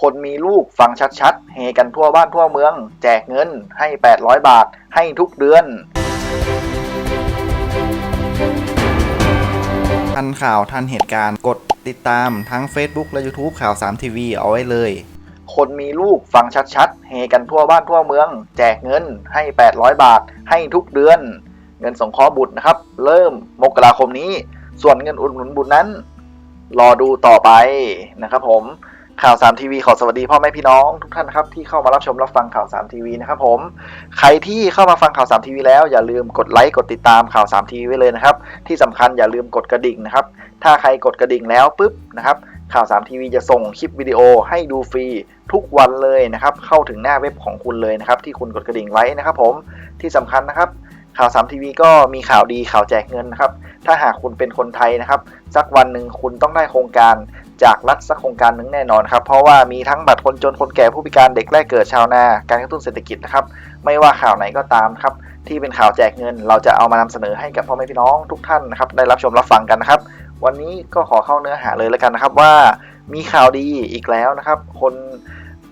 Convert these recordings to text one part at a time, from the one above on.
คนมีลูกฟังชัดๆ เฮกันทั่วบ้านทั่วเมือง แจกเงินให้ 800 บาทให้ทุกเดือนทันข่าวทันเหตุการณ์กดติดตามทั้ง Facebook และ YouTube ข่าว 3 ทีวีเอาไว้เลย คนมีลูกฟังชัดๆ เฮกันทั่วบ้านทั่วเมือง แจกเงินให้ 800 บาทให้ทุกเดือน เงินสงเคราะห์บุตรนะครับ เริ่มมกราคมนี้ ส่วนเงินอุดหนุนบุตรนั้น รอดูต่อไปนะครับผม ข่าว3ทีวีขอสวัสดีพ่อแม่พี่น้องทุกท่านนะครับที่เข้ามารับชมรับฟังข่าว3ทีวีนะครับผมใครที่เข้ามาฟังข่าว3ทีวีแล้วอย่าลืมกดไลค์กดติดตามข่าว3ทีวีไว้เลยนะครับที่สำคัญอย่าลืมกดกระดิ่งนะครับถ้าใครกดกระดิ่งแล้วปุ๊บนะครับข่าว3ทีวีจะส่งคลิปวิดีโอให้ดูฟรีทุกวันเลยนะครับเข้าถึงหน้าเว็บของคุณเลยนะครับที่คุณกดกระดิ่งไว้นะครับผมที่สำคัญนะครับข่าว3ทีวีก็มีข่าวดีข่าวแจกเงินนะครับถ้าหากคุณเป็นคนไทยนะครับสักวันหนึ่งคุณต้องได้โครงการ จากรัฐสักโครงการหนึ่งแน่นอนครับ เพราะว่ามีทั้งบัตรคนจนคนแก่ผู้พิการเด็กแรกเกิดชาวนา การกระตุ้นเศรษฐกิจนะครับ ไม่ว่าข่าวไหนก็ตามครับ ที่เป็นข่าวแจกเงิน เราจะเอามานำเสนอให้กับพ่อแม่พี่น้องทุกท่านนะครับได้รับชมรับฟังกันนะครับ วันนี้ก็ขอเข้าเนื้อหาเลยแล้วกันนะครับว่ามีข่าวดีอีกแล้วนะครับ คน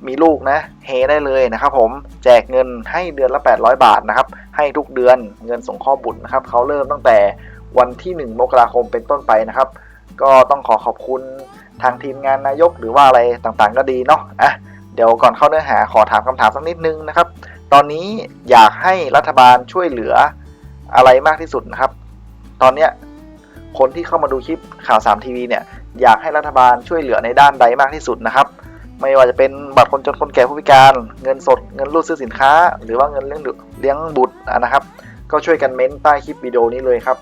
มีลูกนะเฮได้เลยนะครับผมแจกเงินให้เดือนละ 800 บาทนะครับให้ทุกเดือนเงินส่งข้อบุตรนะครับเขาเริ่มตั้งแต่วันที่ 1 มกราคมเป็นต้นไปนะครับ ก็ต้องขอขอบคุณ ทางทีมงานนายกหรือว่าอะไรต่างๆ ก็ดีเนาะอะเดี๋ยวก่อนเข้าเนื้อหาขอถามคำถามสักนิดนึงนะครับ ตอนนี้อยากให้รัฐบาลช่วยเหลืออะไรมากที่สุดนะครับ ตอนเนี้ยคนที่เข้ามาดูคลิปข่าว3ทีวีเนี่ยอยากให้รัฐบาลช่วยเหลือในด้านใดมากที่สุดนะครับ ไม่ว่าจะเป็นบัตรคนจนคนแก่ผู้พิการ เงินสดเงินรูดซื้อสินค้า หรือว่าเงินเลี้ยงเลี้ยงบุตรนะครับ ก็ช่วยกันเม้นใต้คลิปวิดีโอนี้เลยครับ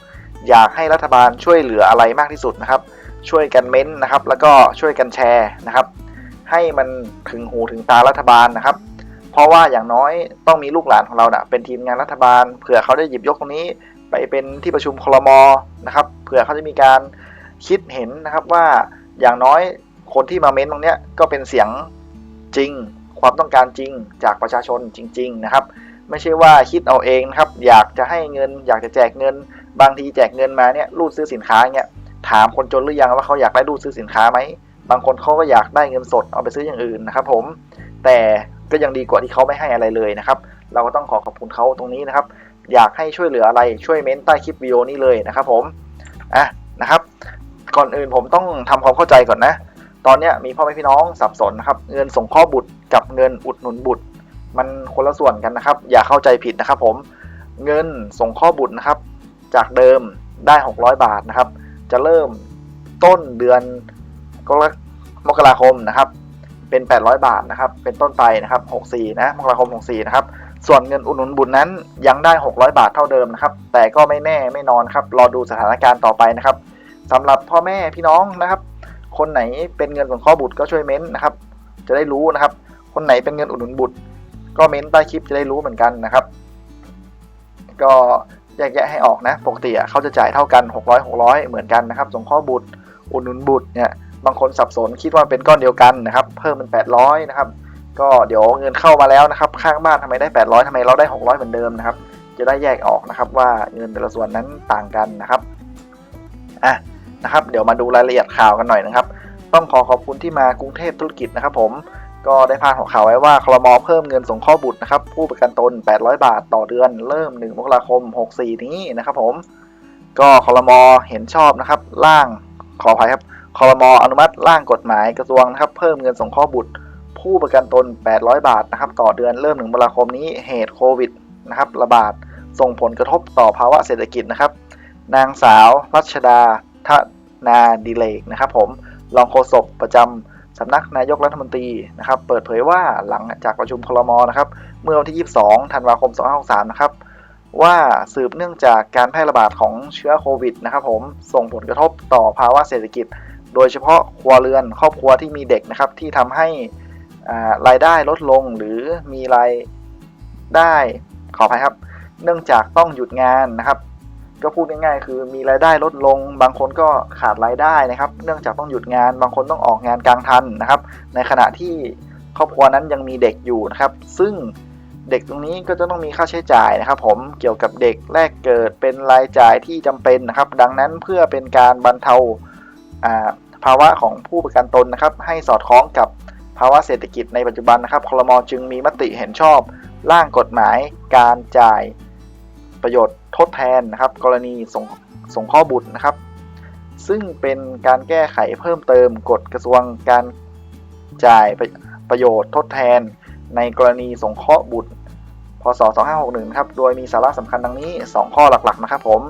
อยากให้รัฐบาลช่วยเหลืออะไรมากที่สุดนะครับ ช่วยกันเม้นนะครับ แล้วก็ช่วยกันแชร์นะครับ ให้มันถึงหูถึงตารัฐบาลนะครับ เพราะว่าอย่างน้อยต้องมีลูกหลานของเราเนะ่ะเป็นทีมงานรัฐบาลเผื่อเขาได้หยิบยกตรงนี้ไปเป็นที่ประชุมคลมนะครับเผื่อเขาจะมีการคิดเห็นนะครับว่าอย่างน้อยคนที่มาเม้นตรงเนี้ยก็เป็นเสียงจริง ความต้องการจริงจากประชาชนจริง ๆ นะครับ ไม่ใช่ว่าคิดเอาเองนะครับ อยากจะให้เงิน อยากจะแจกเงิน บางทีแจกเงินมาเนี่ยรูดซื้อสินค้าเงี้ย ถามคนจนหรือยังว่าเขาอยากได้รูดซื้อสินค้าไหม บางคนเขาก็อยากได้เงินสดเอาไปซื้ออย่างอื่นนะครับผม แต่ก็ยังดีกว่าที่เขาไม่ให้อะไรเลยนะครับ เราก็ต้องขอขอบคุณเขาตรงนี้นะครับ อยากให้ช่วยเหลืออะไรช่วยเม้นใต้คลิปวิดีโอนี้เลยนะครับผม อะนะครับ ก่อนอื่นผมต้องทำความเข้าใจก่อนนะ ตอนนี้มีพ่อแม่พี่น้องสับสนนะครับ เงินส่งข้อบุตรกับเงินอุดหนุนบุตร มันคนละส่วนกันนะครับ อย่าเข้าใจผิดนะครับผม เงินส่งข้อบุตรนะครับ จากเดิมได้ 600 บาทนะครับ จะเริ่มต้นเดือนกรกมกราคมนะครับ เป็น 800 บาทนะครับ เป็นต้นไปนะครับ 64 นะมกราคม 64 นะครับ ส่วนเงินอุดหนุนบุญนั้นยังได้ 600 บาทเท่าเดิมนะครับ แต่ก็ไม่แน่ไม่นอนครับ รอดูสถานการณ์ต่อไปนะครับสำหรับพ่อแม่พี่น้องนะครับ คนไหนเป็นเงินสงเคราะห์บุตรก็ช่วยเม้นนะครับ จะได้รู้นะครับ คนไหนเป็นเงินอุดหนุนบุตร ก็เม้นใต้คลิปจะได้รู้เหมือนกันนะครับ ก็ แยกแยะให้ออกนะ ปกติเขาจะจ่ายเท่ากัน 600 600 เหมือนกันนะครับสงเคราะห์บุตร อุดหนุนบุตรเนี่ยบางคนสับสนคิดว่าเป็นก้อนเดียวกันนะครับ เพิ่มเป็น 800 นะครับ ก็เดี๋ยวเงินเข้ามาแล้วนะครับ ข้างบ้านทำไมได้ 800ทำไมเราได้ 600 เหมือนเดิมนะครับ จะได้แยกออกนะครับว่าเงินแต่ละส่วนนั้นต่างกันนะครับอะนะครับ เดี๋ยวมาดูรายละเอียดข่าวกันหน่อยนะครับ ต้องขอขอบคุณที่มากรุงเทพธุรกิจนะครับผม ก็ได้พาดหัวข่าวไว้ว่าคลมเพิ่มเงินสงข้อบุตรนะครับ ผู้ประกันตน 800 บาทต่อเดือน เริ่ม 1 มกราคม 64 นี้นะครับผม ก็คลมเห็นชอบนะครับ ร่างขออภัยครับคลมอนุมัติร่างกฎหมายกระทรวงนะครับ เพิ่มเงินสงข้อบุตร ผู้ประกันตน 800 บาทนะครับ ต่อเดือนเริ่ม 1 มกราคมนี้เหตุโควิดนะครับ ระบาดส่งผลกระทบต่อภาวะเศรษฐกิจนะครับ นางสาวรัชดาทนาดิเลกนะครับ ผมรองโฆษกประจำ สำนักนายกรัฐมนตรีนะครับเปิดเผยว่าหลังจากประชุมคลมนะครับเมื่อวันที่ 22 ธันวาคม 2563 นะครับว่าสืบเนื่องจากการแพร่ระบาดของเชื้อโควิดนะครับผมส่งผลกระทบต่อภาวะเศรษฐกิจ โดยเฉพาะครัวเรือนครอบครัวที่มีเด็กนะครับที่ทำให้รายได้ลดลงหรือมีรายได้ขออภัยครับ เนื่องจากต้องหยุดงานนะครับ ก็พูดง่ายๆ คือมีรายได้ลดลง บางคนก็ขาดรายได้นะครับ เนื่องจากต้องหยุดงาน บางคนต้องออกงานกลางทันนะครับ ในขณะที่ครอบครัวนั้นยังมีเด็กอยู่นะครับ ซึ่งเด็กตรงนี้ก็จะต้องมีค่าใช้จ่ายนะครับ ผมเกี่ยวกับเด็กแรกเกิดเป็นรายจ่ายที่จำเป็นนะครับ ดังนั้นเพื่อเป็นการบรรเทาอ่าภาวะของผู้ประกันตนนะครับ ให้สอดคล้องกับภาวะเศรษฐกิจในปัจจุบันนะครับคลมจึงมีมติเห็นชอบ ร่างกฎหมายการจ่าย ประโยชน์ทดแทนนะครับ กรณีสงสงเคราะห์บุตรนะครับ ซึ่งเป็นการแก้ไขเพิ่มเติมกฎกระทรวงการจ่ายประประโยชน์ทดแทน ในกรณีสงเคราะห์บุตรพศ 2561นะครับ โดยมีสาระสำคัญดังนี้ 2 ข้อหลักๆ นะครับผม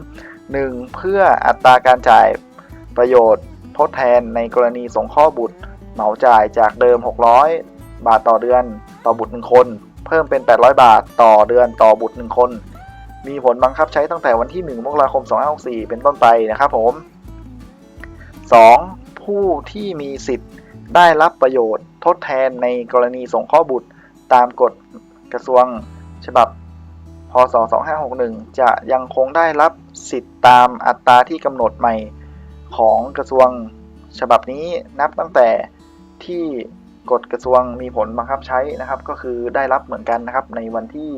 1. เพื่ออัตราการจ่ายประโยชน์ทดแทนในกรณีสงเคราะห์บุตร เหมาจ่ายจากเดิม 600 บาทต่อเดือน ต่อบุตร 1 คน เพิ่มเป็น 800 บาทต่อเดือนต่อบุตร 1 คน มีผลบังคับใช้ตั้งแต่วันที่ 1 มกราคม 2564 เป็นต้นไปนะครับผม 2. ผู้ที่มีสิทธิ์ได้รับประโยชน์ทดแทนในกรณีส่งเคราะห์บุตรตามกฎกระทรวงฉบับ พศ 2561 จะยังคงได้รับสิทธิ์ตามอัตราที่กำหนดใหม่ของกระทรวงฉบับนี้นับตั้งแต่ที่กฎกระทรวงมีผลบังคับใช้นะครับ ก็คือได้รับเหมือนกันนะครับในวันที่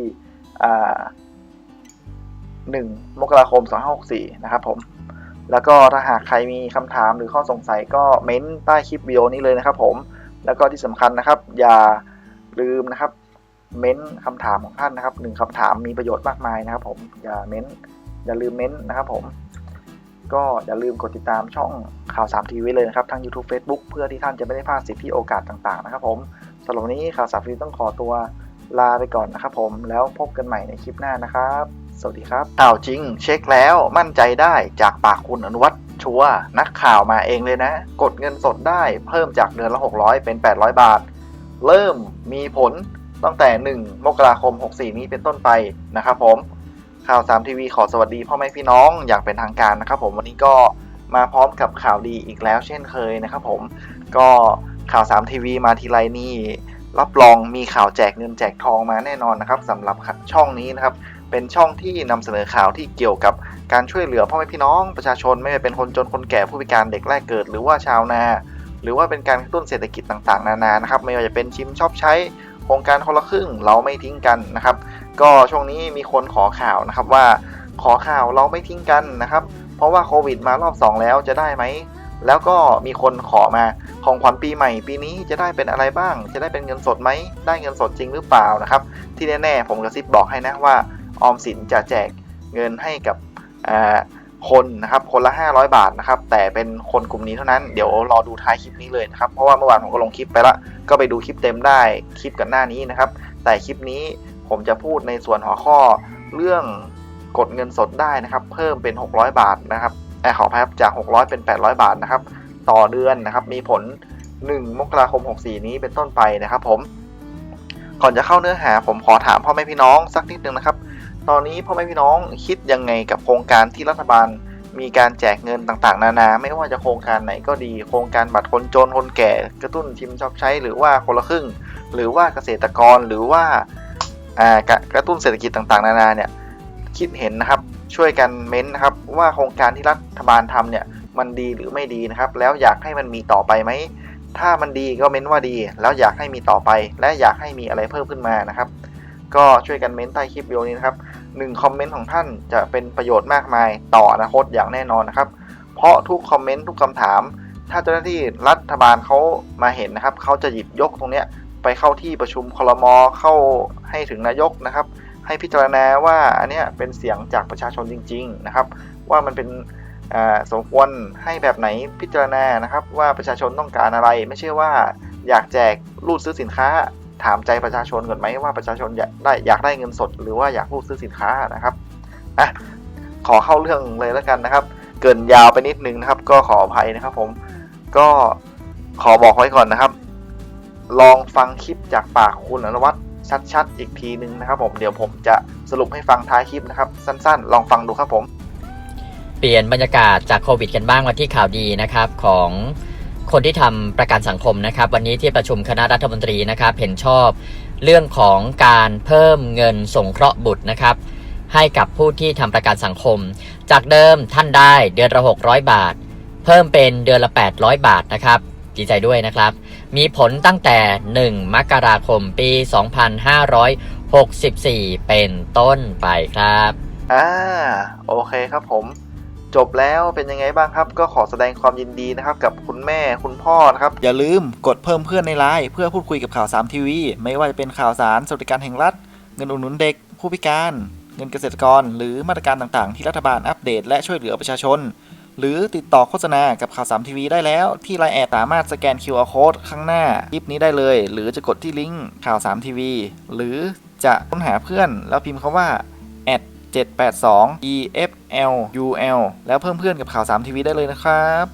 1 มกราคม 2564 นะครับผม แล้วก็ถ้าหากใครมีคำถามหรือข้อสงสัยก็เม้นใต้คลิปวิดีโอนี้เลยนะครับผม แล้วก็ที่สำคัญนะครับ อย่าลืมนะครับ เม้นคำถามของท่านนะครับหนึ่งคำถามมีประโยชน์มากมายนะครับ ผม อย่าเม้น อย่าลืมเม้นนะครับผม ก็อย่าลืมกดติดตามช่องข่าวสามทีวีเลยนะครับทั้ง YouTube Facebook เพื่อที่ท่านจะไม่ได้พลาดสิทธิโอกาสต่างๆ นะครับ ผมสำหรับวันนี้ข่าวสามทีวีต้องขอตัวลาไปก่อนนะครับผมแล้วพบกันใหม่ในคลิปหน้านะครับ สวัสดีครับอ้าวจริง เช็คแล้วมั่นใจได้จากปากคุณอนุวัฒน์ชัวร์นักข่าวมาเองเลยนะ กดเงินสดได้เพิ่มจากเดือนละ 600 เป็น 800 บาท เริ่มมีผลตั้งแต่ 1 มกราคม 64 นี้เป็นต้นไปนะครับผมข่าว3ทีวีขอสวัสดีพ่อแม่พี่น้องอย่างเป็นทางการนะครับผมวันนี้ก็มาพร้อมกับข่าวดีอีกแล้วเช่นเคยนะครับผมก็ข่าว3ทีวีมาทีไรนี่รับรองมีข่าวแจกเงินแจกทองมาแน่นอนนะครับสำหรับช่องนี้นะครับ เป็นช่องที่นำเสนอข่าวที่เกี่ยวกับการช่วยเหลือพ่อแม่พี่น้องประชาชนไม่ว่าเป็นคนจนคนแก่ผู้พิการเด็กแรกเกิด หรือว่าชาวนา หรือว่าเป็นการกระตุ้นเศรษฐกิจต่างๆ นานานะครับ ไม่ว่าจะเป็นชิมชอบใช้โครงการคนละครึ่งเราไม่ทิ้งกันนะครับ ก็ช่วงนี้มีคนขอข่าวนะครับว่าขอข่าวเราไม่ทิ้งกันนะครับ เพราะว่าโควิดมารอบ 2 แล้วจะได้ไหมแล้วก็มีคนขอมาของขวัญปีใหม่ปีนี้จะได้เป็นอะไรบ้าง จะได้เป็นเงินสดไหมได้เงินสดจริงหรือเปล่านะครับ ที่แน่ๆผมกระซิบบอกให้นะว่า ออมสินจะแจกเงินให้กับคนนะครับคนละ 500 บาทนะครับแต่เป็นคนกลุ่มนี้เท่านั้นเดี๋ยวรอดูท้ายคลิปนี้เลยนะครับเพราะว่าเมื่อวานผมก็ลงคลิปไปละก็ไปดูคลิปเต็มได้คลิปกันหน้านี้นะครับ แต่คลิปนี้ผมจะพูดในส่วนหัวข้อเรื่องกดเงินสดได้นะครับ เพิ่มเป็น 600 บาทนะครับแอบขออภัยครับจาก 600 เป็น 800 บาทนะครับ ต่อเดือนนะครับ มีผล 1 มกราคม 64 นี้เป็นต้นไปนะครับ ผม ก่อนจะเข้าเนื้อหาผมขอถามพ่อแม่พี่น้องสักนิดนึงนะครับ ตอนนี้พ่อแม่พี่น้องคิดยังไงกับโครงการที่รัฐบาลมีการแจกเงินต่างๆ นานา ไม่ว่าจะโครงการไหนก็ดี โครงการบัตรคนจนคนแก่ กระตุ้นชิมชอบใช้ หรือว่าคนละครึ่ง หรือว่าเกษตรกรหรือว่าอ่ากระกระตุ้นเศรษฐกิจต่างๆ นานาเนี่ยคิดเห็นนะครับช่วยกันเม้นนะครับว่าโครงการที่รัฐบาลทำเนี่ยมันดีหรือไม่ดีนะครับ แล้วอยากให้มันมีต่อไปไหมถ้ามันดีก็เม้นว่าดี แล้วอยากให้มีต่อไป และอยากให้มีอะไรเพิ่มขึ้นมานะครับ ก็ช่วยกันเม้นใต้คลิปวิดีโอนี้นะครับ หนึ่งคอมเมนต์ของท่านจะเป็นประโยชน์มากมายต่ออนาคตอย่างแน่นอนนะครับ เพราะทุกคอมเมนต์ทุกคำถาม ถ้าเจ้าหน้าที่รัฐบาลเขามาเห็นนะครับเขาจะหยิบยกตรงเนี้ยไปเข้าที่ประชุมคลมเข้าให้ถึงนายกนะครับ ให้พิจารณาว่าอันเนี้ยเป็นเสียงจากประชาชนจริง ๆนะครับ ว่ามันเป็นสมควรให้แบบไหนพิจารณานะครับ ว่าประชาชนต้องการอะไรไม่ใช่ว่าอยากแจกรูดซื้อสินค้า ถามใจประชาชนก่อนไหมว่าประชาชนอยากได้อยากได้เงินสด หรือว่าอยากรูดซื้อสินค้านะครับอะขอเข้าเรื่องเลยแล้วกันนะครับ เกินยาวไปนิดนึงนะครับ ก็ขออภัยนะครับ ผมก็ขอบอกไว้ก่อนนะครับ ลองฟังคลิปจากปากคุณอนุวัฒน์ชัดๆ อีกทีนึงนะครับ ผมเดี๋ยวผมจะสรุปให้ฟังท้ายคลิปนะครับ สั้นๆ ลองฟังดูครับผม เปลี่ยนบรรยากาศจากโควิดกันบ้างมาที่ข่าวดีนะครับของ คนที่ทำประกันสังคมนะครับ วันนี้ที่ประชุมคณะรัฐมนตรีนะครับ เห็นชอบเรื่องของการเพิ่มเงินสงเคราะห์บุตรนะครับ ให้กับผู้ที่ทำประกันสังคม จากเดิมท่านได้เดือนละ600 บาท เพิ่มเป็นเดือนละ 800 บาทนะครับดีใจด้วยนะครับ มีผลตั้งแต่ 1 มกราคมปี 2564 เป็นต้นไปครับ อ่า โอเคครับผม จบแล้วเป็นยังไงบ้างครับ ก็ขอแสดงความยินดีนะครับกับคุณแม่คุณพ่อนะครับ อย่าลืมกดเพิ่มเพื่อนในไลน์เพื่อพูดคุยกับข่าว3ทีวีไม่ว่าจะเป็นข่าวสารสวัสดิการแห่งรัฐ เงินอุดหนุนเด็ก ผู้พิการ เงินเกษตรกร หรือมาตรการต่างๆ ที่รัฐบาลอัปเดต และช่วยเหลือประชาชน หรือติดต่อโฆษณากับข่าว3ทีวีได้แล้ว ที่ไลน์แอดสามารถสแกน QR Code ข้างหน้าคลิปนี้ได้เลย หรือจะกดที่ลิงก์ข่าว3ทีวีหรือจะค้นหาเพื่อนแล้วพิมพ์คำว่า 782 EFLUL แล้วเพิ่มเพื่อนกับข่าว3ทีวีได้เลยนะครับ